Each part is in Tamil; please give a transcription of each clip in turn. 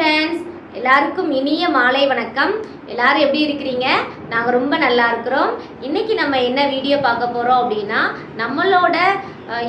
ஃப்ரெண்ட்ஸ் எல்லாருக்கும் இனிய மாலை வணக்கம். எல்லாரும் எப்படி இருக்கிறீங்க? நாங்கள் ரொம்ப நல்லா இருக்கிறோம். இன்னைக்கு நம்ம என்ன வீடியோ பார்க்க போகிறோம் அப்படின்னா நம்மளோட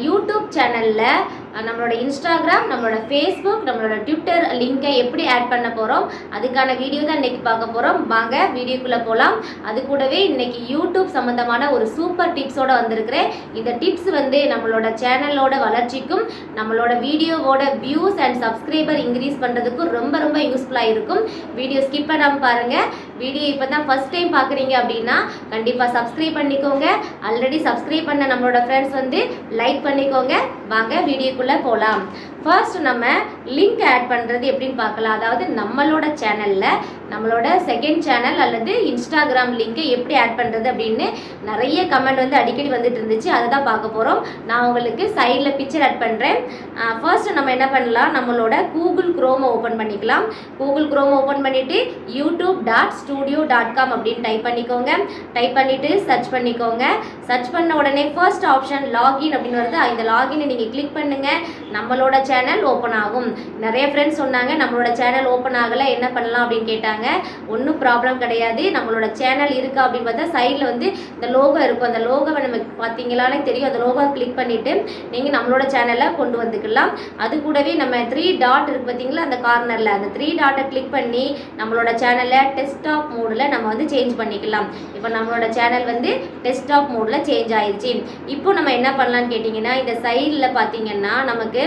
யூடியூப் சேனலில் நம்மளோட இன்ஸ்டாகிராம் நம்மளோட ஃபேஸ்புக் நம்மளோட ட்விட்டர் லிங்கை எப்படி ஆட் பண்ண போகிறோம் அதுக்கான வீடியோ தான் இன்னைக்கு பார்க்க போகிறோம் வாங்க வீடியோக்குள்ளே போகலாம் அது கூடவே இன்னைக்கு யூடியூப் சம்மந்தமான ஒரு சூப்பர் டிப்ஸோட வந்திருக்கிறேன். இந்த டிப்ஸ் வந்து நம்மளோட சேனலோட வளர்ச்சிக்கும் நம்மளோட வீடியோவோட வியூஸ் அண்ட் சப்ஸ்கிரைபர் இன்க்ரீஸ் பண்ணுறதுக்கும் ரொம்ப ரொம்ப யூஸ்ஃபுல்லாக இருக்கும். வீடியோ ஸ்கிப் பண்ணாமல் பாருங்கள் வீடியோ இப்போ தான் ஃபஸ்ட் டைம் பார்க்குறீங்க அப்படின்னா கண்டிப்பாக சப்ஸ்கிரைப் பண்ணிக்கோங்க. ஆல்ரெடி சப்ஸ்கிரைப் பண்ண நம்மளோட ஃப்ரெண்ட்ஸ் வந்து லைக் பண்ணிக்கோங்க. வாங்க வீடியோக்குள்ளே போகலாம் ஃபர்ஸ்ட் நம்ம லிங்க் ஆட் பண்ணுறது எப்படின்னு பார்க்கலாம். அதாவது நம்மளோட சேனலில் நம்மளோட செகண்ட் சேனல் அல்லது இன்ஸ்டாகிராம் லிங்கை எப்படி ஆட் பண்ணுறது அப்படின்னு நிறைய கமெண்ட் வந்து அடிக்கடி வந்துட்டு இருந்துச்சு. அதை தான் பார்க்க போகிறோம் நான் உங்களுக்கு சைடில் பிக்சர் ஆட் பண்ணுறேன் ஃபர்ஸ்ட் நம்ம என்ன பண்ணலாம்? நம்மளோட கூகுள் குரோமை ஓப்பன் பண்ணிக்கலாம். கூகுள் குரோம் ஓப்பன் பண்ணிவிட்டு YouTube dot studio dot com அப்படின்னு டைப் பண்ணிக்கோங்க. டைப் பண்ணிவிட்டு சர்ச் பண்ணிக்கோங்க. சர்ச் பண்ண உடனே ஃபர்ஸ்ட் ஆப்ஷன் லாகின் அப்படின்னு வருது. இந்த லாகினை நீங்கள் கிளிக் பண்ணுங்கள் நம்மளோட சேனல் ஓப்பன் ஆகும். நிறைய ஃப்ரெண்ட்ஸ் சொன்னாங்க நம்மளோட சேனல் ஓப்பன் ஆகலை என்ன பண்ணலாம் அப்படின்னு கேட்டாங்க. ஒன்றும் ப்ராப்ளம் கிடையாது. நம்மளோட சேனல் இருக்கா அப்படின்னு பார்த்தா சைடில் வந்து இந்த லோகோ இருக்கும். அந்த லோகோவை நம்ம பார்த்தீங்களாலே தெரியும். அந்த லோகோ கிளிக் பண்ணிவிட்டு நீங்கள் நம்மளோட சேனலை கொண்டு வந்துக்கலாம். அது கூடவே நம்ம த்ரீ டாட் இருக்குது பார்த்தீங்களா அந்த கார்னரில் அந்த த்ரீ டாட்டை கிளிக் பண்ணி நம்மளோட சேனலை டெஸ்க்டாப் மோடில் நம்ம வந்து சேஞ்ச் பண்ணிக்கலாம். இப்போ நம்மளோட சேனல் வந்து டெஸ்க்டாப் மோடில் சேஞ்ச் ஆயிடுச்சு இப்போ நம்ம என்ன பண்ணலான்னு கேட்டிங்கன்னா இந்த சைடில் பார்த்தீங்கன்னா நமக்கு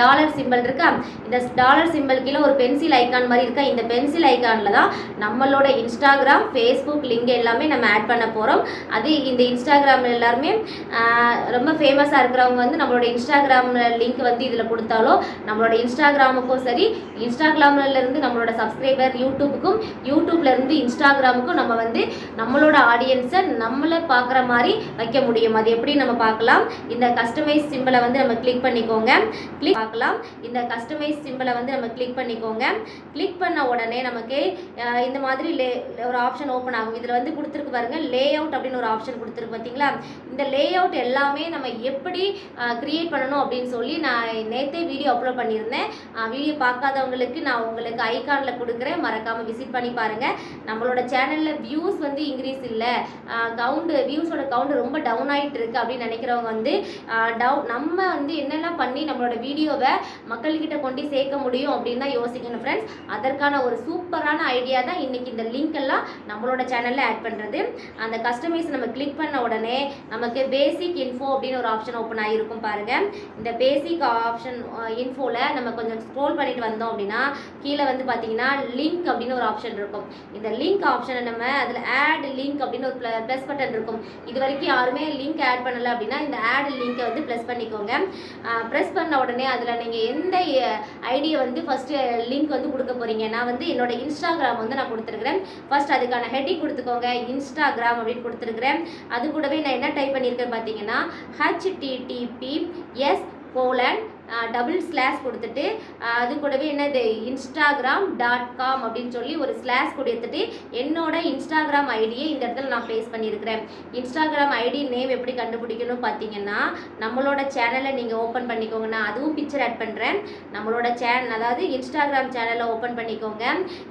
டாலர் சிம்பிள் இருக்கா? இந்த டாலர் சிம்பிள் கீழே ஒரு பென்சில் ஐக்கான் மாதிரி இருக்கா? இந்த பென்சில் ஐக்கானில் தான் நம்மளோட இன்ஸ்டாகிராம் ஃபேஸ்புக் லிங்க் எல்லாமே நம்ம ஆட் பண்ண போகிறோம் அது இந்த இன்ஸ்டாகிராம் எல்லாருமே ரொம்ப ஃபேமஸாக இருக்கிறவங்க வந்து நம்மளோட இன்ஸ்டாகிராம் லிங்க் வந்து இதில் கொடுத்தாலோ நம்மளோட இன்ஸ்டாகிராமுக்கும் சரி இன்ஸ்டாகிராம்லேருந்து நம்மளோட சப்ஸ்கிரைபர் யூடியூபுக்கும் யூடியூப்லேருந்து இன்ஸ்டாகிராமுக்கும் நம்ம வந்து நம்மளோட ஆடியன்ஸை நம்மளை பார்க்குற மாதிரி வைக்க முடியும். அது எப்படி நம்ம பார்க்கலாம் இந்த கஸ்டமைஸ் சிம்பிளை வந்து நம்ம கிளிக் பண்ணிக்கோங்க. கிளிக் பார்க்கலாம். இந்த கஸ்டமைஸ் சிம்பிளை வந்து நம்ம கிளிக் பண்ணிக்கோங்க. கிளிக் பண்ண உடனே நமக்கு இந்த மாதிரி லே ஒரு ஆப்ஷன் ஓப்பன் ஆகும். இதில் வந்து கொடுத்துருக்கு பாருங்க லே அவுட் அப்படின்னு ஒரு ஆப்ஷன் கொடுத்துருக்கு பார்த்தீங்களா இந்த லே அவுட் எல்லாமே நம்ம எப்படி கிரியேட் பண்ணணும் அப்படின்னு சொல்லி நான் நேற்றே வீடியோ அப்லோட் பண்ணியிருந்தேன். வீடியோ பார்க்காதவங்களுக்கு நான் உங்களுக்கு ஐகானில் கொடுக்குறேன். மறக்காமல் விசிட் பண்ணி பாருங்கள் நம்மளோட சேனலில் வியூஸ் வந்து இன்க்ரீஸ் இல்லை. கவுண்டு வியூஸோட கவுண்ட் ரொம்ப டவுன் ஆகிட்டு இருக்கு அப்படின்னு நினைக்கிறவங்க வந்து டவு நம்ம வந்து என்னெல்லாம் பண்ணி நம்மளோட வீடியோ வீடியோவை மக்கள்கிட்ட கொண்டு சேர்க்க முடியும் அப்படின்னு தான் யோசிக்கணும் ஃப்ரெண்ட்ஸ் அதற்கான ஒரு சூப்பரான ஐடியா தான் இன்னைக்கு இந்த லிங்க் எல்லாம் நம்மளோட சேனலில் ஆட் பண்ணுறது அந்த கஸ்டமைஸ் நம்ம கிளிக் பண்ண உடனே நமக்கு பேசிக் இன்ஃபோ அப்படின்னு ஒரு ஆப்ஷன் ஓப்பன் ஆகிருக்கும் பாருங்கள் இந்த பேசிக் ஆப்ஷன் இன்ஃபோவில் நம்ம கொஞ்சம் ஸ்க்ரோல் பண்ணிட்டு வந்தோம் அப்படின்னா கீழே வந்து பார்த்தீங்கன்னா லிங்க் அப்படின்னு ஒரு ஆப்ஷன் இருக்கும். இந்த லிங்க் ஆப்ஷனை நம்ம அதில் ஆட் லிங்க் அப்படின்னு ஒரு ப்ளஸ் பட்டன் இருக்கும். இது வரைக்கும் யாருமே லிங்க் ஆட் பண்ணலை அப்படின்னா இந்த ஆட் லிங்கை வந்து ப்ளஸ் பண்ணிக்கோங்க. ப்ரெஸ் பண்ண உடனே அதில் நீங்கள் எந்த ஐடியை வந்து ஃபஸ்ட்டு லிங்க் வந்து கொடுக்க போகிறீங்க நான் வந்து என்னோட இன்ஸ்டாகிராம் வந்து நான் கொடுத்துருக்குறேன். ஃபர்ஸ்ட் அதுக்கான ஹெட்டிங் கொடுத்துக்கோங்க. இன்ஸ்டாகிராம் அப்படின்னு கொடுத்துருக்குறேன். அது கூடவே நான் என்ன டைப் பண்ணியிருக்கேன் பார்த்தீங்கன்னா HTTP S colon double slash கொடுத்துட்டு அது கூடவே என்னது இன்ஸ்டாகிராம் டாட் காம் அப்படின்னு சொல்லி ஒரு ஸ்லாஷ் கொடுத்துட்டு என்னோட இன்ஸ்டாகிராம் ஐடியை இந்த இடத்துல நான் ஃபேஸ் பண்ணியிருக்கிறேன். இன்ஸ்டாகிராம் ஐடி நேம் எப்படி கண்டுபிடிக்கணும் பார்த்தீங்கன்னா நம்மளோட சேனலை நீங்கள் ஓப்பன் பண்ணிக்கோங்க. நான் அதுவும் பிக்சர் ஆட் பண்ணுறேன் நம்மளோட சேனல் அதாவது இன்ஸ்டாகிராம் சேனலை ஓப்பன் பண்ணிக்கோங்க.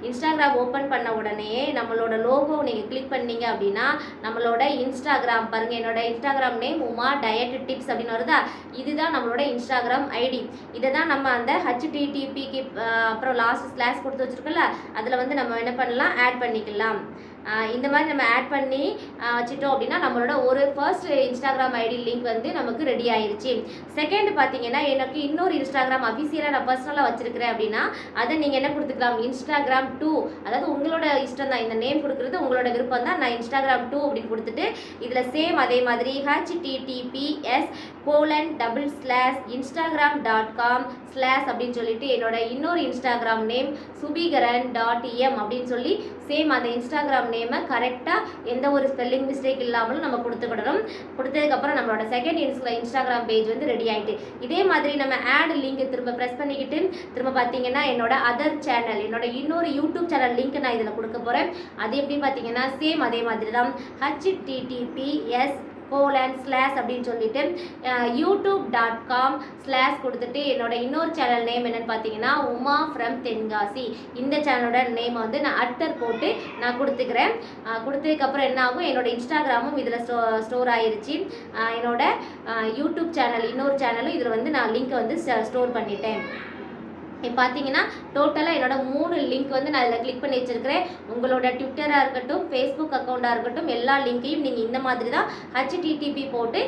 இன்ஸ்டாகிராம் ஓப்பன் பண்ண உடனே நம்மளோட லோகோ நீங்கள் கிளிக் பண்ணீங்க அப்படின்னா நம்மளோட இன்ஸ்டாகிராம் பாருங்கள் என்னோட Instagram name Uma diet tips அப்படின்னு வருதா? இதுதான் நம்மளோட இன்ஸ்டாகிராம் ஐடி இதை தான் நம்ம அந்த ஹச்டிடிபிக்கு அப்புறம் லாஸ்ட் ஸ்லாஷ் கொடுத்து வச்சுருக்கோம்ல அதில் வந்து நம்ம என்ன பண்ணலாம் ஆட் பண்ணிக்கலாம். இந்த மாதிரி நம்ம ஆட் பண்ணி வச்சிட்டோம் அப்படின்னா நம்மளோட ஒரு ஃபர்ஸ்ட் இன்ஸ்டாகிராம் ஐடி லிங்க் வந்து நமக்கு ரெடி ஆயிருச்சு. செகண்ட் பார்த்தீங்கன்னா எனக்கு இன்னொரு இன்ஸ்டாகிராம் அஃபிஷியலாக நான் பர்சனலாக வச்சிருக்கிறேன் அப்படின்னா அதை நீங்கள் என்ன கொடுத்துக்கலாம்? இன்ஸ்டாகிராம் டூ அதாவது உங்களோட இஷ்டம் தான். இந்த நேம் கொடுக்குறது உங்களோட விருப்பம் தான். நான் இன்ஸ்டாகிராம் டூ அப்படின்னு கொடுத்துட்டு இதில் சேம் அதே மாதிரி HTTPS colon double slash Instagram dot com slash அப்படின்னு சொல்லிட்டு என்னோட இன்னொரு Instagram name Subikaran dot M அப்படின்னு சொல்லி சேம் அந்த இன்ஸ்டாகிராம் நேமை கரெக்டாக எந்த ஒரு ஸ்பெல்லிங் மிஸ்டேக் இல்லாமலும் நம்ம கொடுத்துக்கிடணும். கொடுத்ததுக்கப்புறம் நம்மளோட செகண்ட் இன்ஸ்டா இன்ஸ்டாகிராம் பேஜ் வந்து ரெடி ஆகிட்டு இதே மாதிரி நம்ம ஆட் லிங்க் திரும்ப ப்ரெஸ் பண்ணிக்கிட்டு திரும்ப பார்த்தீங்கன்னா என்னோட அதர் சேனல் என்னோட இன்னொரு யூடியூப் சேனல் லிங்க் நான் இதில் கொடுக்க போகிறேன் அது எப்படின்னு பார்த்தீங்கன்னா சேம் அதே மாதிரி தான் ஹச்டிடிபிஎஸ் கோலன் ஸ்லாஷ் அப்படின்னு சொல்லிட்டு யூடியூப் டாட் காம் ஸ்லாஷ் கொடுத்துட்டு என்னோட இன்னொரு சேனல் நேம் என்னென்னு பார்த்தீங்கன்னா உமா ஃப்ரம் தென்காசி. இந்த சேனலோட நேம் வந்து நான் அட்டர் போட்டு நான் கொடுத்துக்கிறேன். கொடுத்ததுக்கப்புறம் என்ன ஆகும்? என்னோட இன்ஸ்டாகிராமும் இதில் ஸ்டோ ஸ்டோர் ஆயிருச்சு. என்னோட யூடியூப் சேனல் இன்னொரு சேனலும் இதில் வந்து நான் லிங்க்கை வந்து ஸ்டோர் பண்ணிட்டேன். இப்போ பார்த்தீங்கன்னா டோட்டலாக என்னோட மூணு லிங்க் வந்து நான் இதில் கிளிக் பண்ணி வச்சிருக்கிறேன். உங்களோட ட்விட்டராக இருக்கட்டும் ஃபேஸ்புக் அக்கௌண்ட்டாக இருக்கட்டும் எல்லா லிங்க்கையும் நீங்கள் இந்த மாதிரி தான் ஹச்டிடிபி போட்டு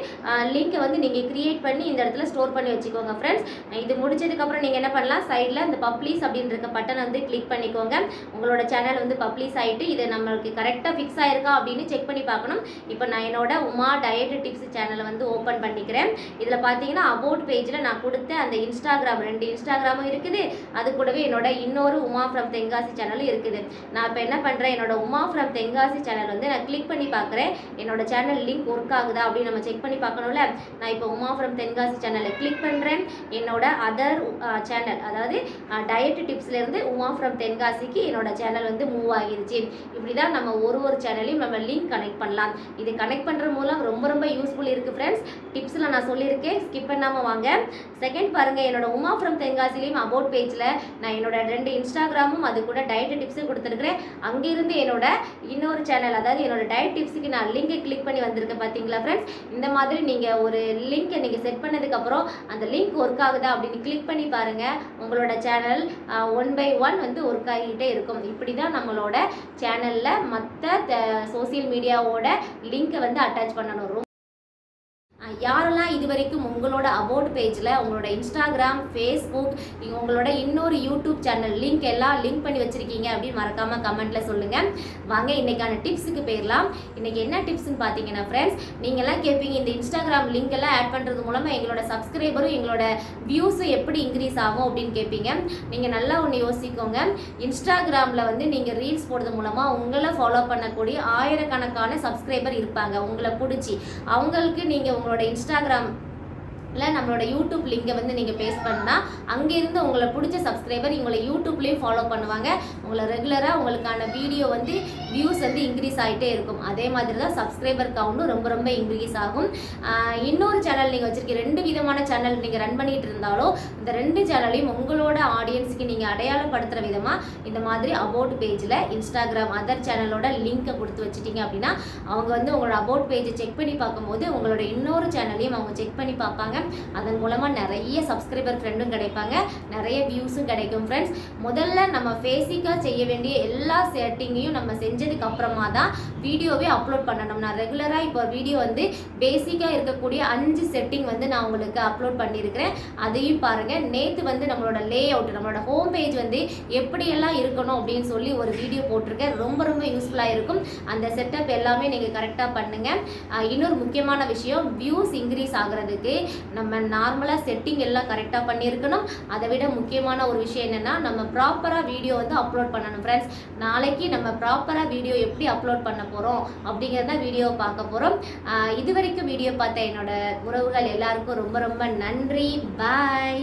லிங்க்கை வந்து நீங்கள் கிரியேட் பண்ணி இந்த இடத்துல ஸ்டோர் பண்ணி வச்சுக்கோங்க ஃப்ரெண்ட்ஸ் இது முடிச்சதுக்கப்புறம் நீங்கள் என்ன பண்ணலாம்? சைடில் இந்த பப்ளிஸ் அப்படின்ற பட்டன் வந்து கிளிக் பண்ணிக்கோங்க. உங்களோட சேனல் வந்து பப்ளிஸ் ஆகிட்டு இது நம்மளுக்கு கரெக்டாக ஃபிக்ஸ் ஆயிருக்கா அப்படின்னு செக் பண்ணி பார்க்கணும். இப்போ நான் என்னோட உமா டயட் டிப்ஸ் சேனலை வந்து ஓப்பன் பண்ணிக்கிறேன். இதில் பார்த்தீங்கன்னா அபவுட் பேஜில் நான் கொடுத்த அந்த இன்ஸ்டாகிராம் ரெண்டு இன்ஸ்டாகிராமும் இருக்குது. அது கூடவே என்னோட இன்னொரு உமா ஃப்ரம் தென்காசி சேனலும் இருக்குது. நான் இப்போ என்ன பண்ணுறேன் என்னோட உமா ஃப்ரம் தென்காசி சேனல் வந்து நான் கிளிக் பண்ணி பார்க்குறேன் என்னோட சேனல் லிங்க் ஒர்க் ஆகுதா அப்படின்னு நம்ம செக் பண்ணி பார்க்கணும்ல. நான் இப்போ உமா ஃப்ரம் தென்காசி சேனலை கிளிக் பண்ணுறேன் என்னோட அதர் சேனல் அதாவது டயட் டிப்ஸ்லேருந்து உமா ஃப்ரம் தென்காசிக்கு என்னோட சேனல் வந்து மூவ் ஆகிருச்சு. இப்படி தான் நம்ம ஒரு ஒரு சேனலையும் நம்ம லிங்க் கனெக்ட் பண்ணலாம். இது கனெக்ட் பண்ணுற மூலம் ரொம்ப ரொம்ப யூஸ்ஃபுல் இருக்குது ஃப்ரெண்ட்ஸ் டிப்ஸில் நான் சொல்லியிருக்கேன். ஸ்கிப் பண்ணாமல் வாங்க. செகண்ட் பாருங்கள் என்னோட உமா ஃப்ரம் தென்காசிலையும் அபவுட் பேஜில் நான் என்னோட ரெண்டு இன்ஸ்டாகிராமும் அது கூட டயட் டிப்ஸும் கொடுத்துருக்குறேன். அங்கேருந்து என்னோட இன்னொரு சேனல் அதாவது என்னோட டயட் டிப்ஸுக்கு நான் லிங்கை கிளிக் பண்ணி வந்திருக்கேன் பார்த்தீங்களா ஃப்ரெண்ட்ஸ் இந்த மாதிரி நீங்கள் ஒரு லிங்க்கை நீங்கள் செட் பண்ணதுக்கப்புறம் அந்த லிங்க் ஒர்க் ஆகுதா அப்படின்னு கிளிக் பண்ணி பாருங்கள் உங்களோட சேனல் ஒன் பை ஒன் வந்து ஒர்க் ஆகிக்கிட்டே இருக்கும். இப்படி தான் நம்மளோட சேனலில் மற்ற சோசியல் மீடியாவோட லிங்க்கை வந்து அட்டாச் பண்ணணும். யாரெல்லாம் இது வரைக்கும் உங்களோட அபவுட் பேஜில் உங்களோட இன்ஸ்டாகிராம் ஃபேஸ்புக் உங்களோட இன்னொரு யூடியூப் சேனல் லிங்க் எல்லாம் லிங்க் பண்ணி வச்சுருக்கீங்க அப்படின்னு மறக்காமல் கமெண்ட்டில் சொல்லுங்கள் வாங்க இன்றைக்கான டிப்ஸுக்கு போயிடலாம் இன்றைக்கி என்ன டிப்ஸ்னு பார்த்தீங்கன்னா ஃப்ரெண்ட்ஸ் நீங்கள்லாம் கேட்பீங்க இந்த இன்ஸ்டாகிராம் லிங்க் எல்லாம் ஆட் பண்ணுறது மூலமாக எங்களோட சப்ஸ்கிரைபரும் எங்களோட வியூஸும் எப்படி இன்க்ரீஸ் ஆகும் அப்படின்னு கேட்பீங்க நீங்கள் நல்லா ஒன்று யோசிக்கோங்க. இன்ஸ்டாகிராமில் வந்து நீங்கள் ரீல்ஸ் போடுறது மூலமாக உங்களை ஃபாலோ பண்ணக்கூடிய ஆயிரக்கணக்கான சப்ஸ்கிரைபர் இருப்பாங்க. உங்களை பிடிச்சி. அவங்களுக்கு நீங்கள் உங்களோட இன்ஸ்டாகிராம் இல்லை நம்மளோட யூடியூப் லிங்கை வந்து நீங்கள் பேஸ்ட் பண்ணால் அங்கேருந்து உங்களை பிடிச்ச சப்ஸ்கிரைபர் உங்களை யூடியூப்லேயும் ஃபாலோ பண்ணுவாங்க. உங்களை ரெகுலராக உங்களுக்கான வீடியோ வந்து வியூஸ் வந்து இன்க்ரீஸ் ஆகிட்டே இருக்கும். அதே மாதிரி தான் சப்ஸ்கிரைபர் கவுண்டும் ரொம்ப ரொம்ப இன்க்ரீஸ் ஆகும். இன்னொரு சேனல் நீங்கள் வச்சுருக்கீங்க ரெண்டு விதமான சேனல் நீங்கள் ரன் பண்ணிட்டு இருந்தாலும் இந்த ரெண்டு சேனலையும் உங்களோட ஆடியன்ஸுக்கு நீங்கள் அடையாளப்படுத்துகிற விதமாக இந்த மாதிரி அபவுட் பேஜில் இன்ஸ்டாகிராம் அதர் சேனலோட லிங்க்கை கொடுத்து வச்சுட்டீங்க அப்படின்னா அவங்க வந்து உங்களோட அபவுட் பேஜை செக் பண்ணி பார்க்கும்போது உங்களோட இன்னொரு சேனலையும் அவங்க செக் பண்ணி பார்ப்பாங்க. அதன் மூலமாக நிறைய சப்ஸ்கிரைபர் ஃப்ரெண்டும் கிடைப்பாங்க. நிறைய வியூஸும் கிடைக்கும் ஃப்ரெண்ட்ஸ் முதல்ல நம்ம பேசிக்காக செய்ய வேண்டிய எல்லா செட்டிங்கையும் நம்ம செஞ்சதுக்கு அப்புறமா தான் வீடியோவே அப்லோட் பண்ணணும். நான் ரெகுலராக இப்போ வீடியோ வந்து பேசிக்காக இருக்கக்கூடிய அஞ்சு செட்டிங் வந்து நான் உங்களுக்கு அப்லோட் பண்ணியிருக்கிறேன் அதையும் பாருங்கள் நேற்று வந்து நம்மளோட லே அவுட் நம்மளோட ஹோம் பேஜ் வந்து எப்படியெல்லாம் இருக்கணும் அப்படின்னு சொல்லி ஒரு வீடியோ போட்டிருக்கேன். ரொம்ப ரொம்ப யூஸ்ஃபுல்லாக இருக்கும். அந்த செட்டப் எல்லாமே நீங்கள் கரெக்டாக பண்ணுங்கள் இன்னொரு முக்கியமான விஷயம் வியூஸ் இன்க்ரீஸ் ஆகிறதுக்கு நம்ம நார்மலாக செட்டிங் எல்லாம் கரெக்டாக பண்ணியிருக்கணும். அதை விட முக்கியமான ஒரு விஷயம் என்னென்னா நம்ம ப்ராப்பராக வீடியோ வந்து அப்லோட் பண்ணணும். ஃப்ரெண்ட்ஸ் நாளைக்கு நம்ம ப்ராப்பராக வீடியோ எப்படி அப்லோட் பண்ண போகிறோம் அப்படிங்கிறத வீடியோ பார்க்க போகிறோம் இது வரைக்கும் வீடியோ பார்த்த என்னோட உறவுகள் எல்லாருக்கும் ரொம்ப ரொம்ப நன்றி. பாய்